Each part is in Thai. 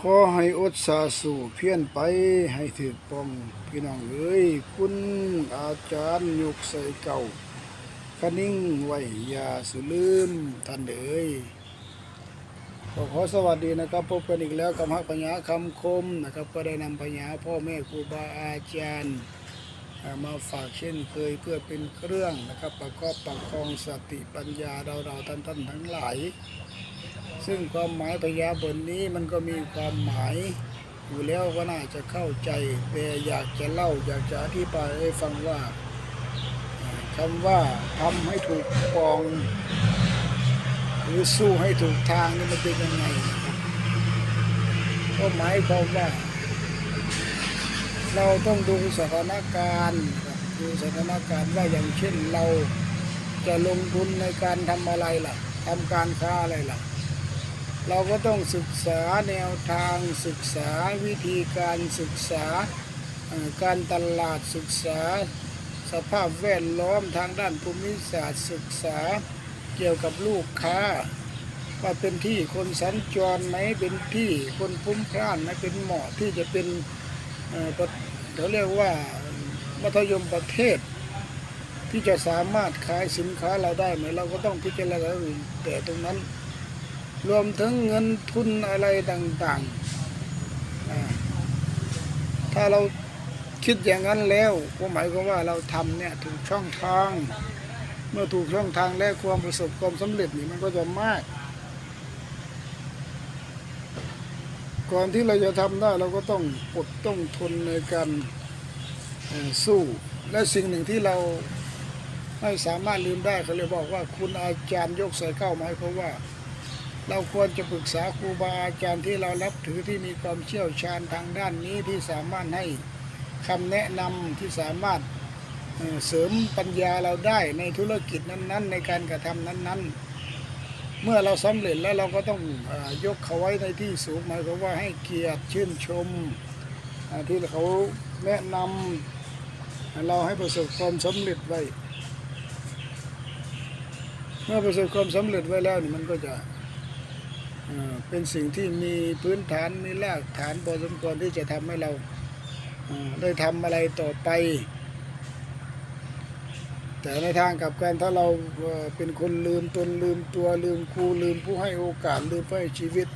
ขอให้อดสาสู่เพี้ยนไปให้ถึกปองพี่น้องเอ้ยคุณอาจารย์ยกใส่เก่าคนิ่งไว้อย่าสุลืมท่านเอ้ยก็ขอสวัสดีนะครับ พบกันอีกแล้วกับฮักปัญญาคำคมนะครับ ก็ได้นำปัญญาพ่อแม่ครูบาอาจารย์มาฝากเช่นเคยเพื่อเป็นเครื่องนะครับ ประกอบประคองสติปัญญาเราเราท่านท่านๆทั้งหลาย ซึ่งความหมายพยาบทนี้มันก็มีความหมาย อยู่แล้วก็น่าจะเข้าใจแต่อยากจะเล่าอยากจะอธิบายให้ฟังว่าคำว่าทำให้ถูกปอง หรือสู้ให้ถูกทางนี่มันเป็นยังไงก็หมายความว่า เราต้องดูสถานการณ์ดูสถานการณ์ว่าอย่างเช่นเราจะลงทุนในการทำอะไรล่ะทำการค้าอะไรล่ะ เราก็ต้องศึกษาแนวทางศึกษาวิธีการศึกษาการตลาดศึกษา สภาพแวดล้อมทางด้านภูมิศาสตร์ศึกษาเกี่ยวกับลูกค้า ว่าเป็นที่คนสัญจรไหมเป็นที่คนพลุ้มพล่านไหมเป็นเหมาะที่จะเป็นเระเขาเรียกว่ามัธยมประเทศ ที่จะสามารถขายสินค้าเราได้ไหมเราก็ต้องพิจารณาแต่ตรงนั้น รวมถึงเงินทุนอะไรต่างๆ ถ้าเราคิดอย่างนั้นแล้วก็หมายความว่าเราทำเนี่ยถูกช่องทาง เมื่อถูกช่องทางและความประสบความสำเร็จนี่มันก็จะมาก ก่อนที่เราจะทำได้เราก็ต้องอดต้องทนในการสู้ และสิ่งหนึ่งที่เราไม่สามารถลืมได้เขาเลยบอกว่าคุณอาจารย์ยกใส่เข้าหมายความว่า เราควรจะปรึกษาครูบาอาจารย์ที่เรานับถือที่มีความเชี่ยวชาญทางด้านนี้ที่สามารถให้คำแนะนำที่สามารถเสริมปัญญาเราได้ในธุรกิจนั้น ๆ ในการกระทำนั้น ๆ เมื่อเราสำเร็จแล้วเราก็ต้องอยกเขาไว้ในที่สูงหมายความว่าให้เกียรติชื่นชมที่เขาแนะนำเราให้ประสบความสำเร็จไว้ เมื่อประสบความสำเร็จไว้แล้วนี่มันก็จะ เป็นสิ่งที่มีพื้นฐานมีรากฐานพอสมควรที่จะทำให้เราได้ทำอะไรต่อไป แต่ในทางกลับกันถ้าเราเป็นคนลืมตนลืมตัวลืมครูลืมผู้ให้โอกาสลืมผู้ให้ชีวิต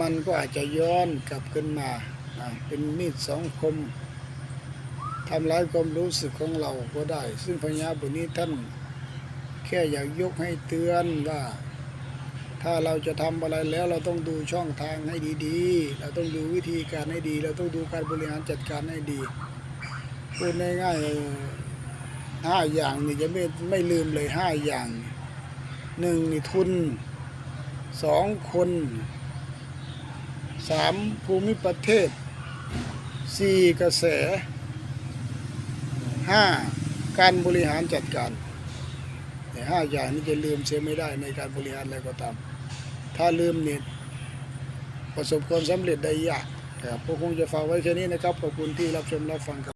มันก็อาจจะย้อนกลับขึ้นมาอ่าเป็นมีดสองคมทำร้ายความรู้สึกของเราก็ได้ ซึ่งพญาบุนี้ท่านแค่อยากยกให้เตือนว่า ถ้าเราจะทำอะไรแล้วเราต้องดูช่องทางให้ดีๆ เราต้องดูวิธีการให้ดี เราต้องดูการบริหารจัดการให้ดี พูดง่ายๆห้าอย่างนี่จะไม่ไม่ลืมเลยห้าอย่างหนึ่งนี่ทุนสองคนสามภูมิประเทศสี่กระแสห้าการบริหารจัดการแต่ห้าอย่างนี้จะลืมเสียไม่ได้ในการบริหารอะไรก็ตาม ถ้าลืมเนี่ยประสบความสำเร็จได้ยากครับพวกคงจะฝากไว้แค่นี้นะครับ ขอบคุณที่รับชมรับฟังครับ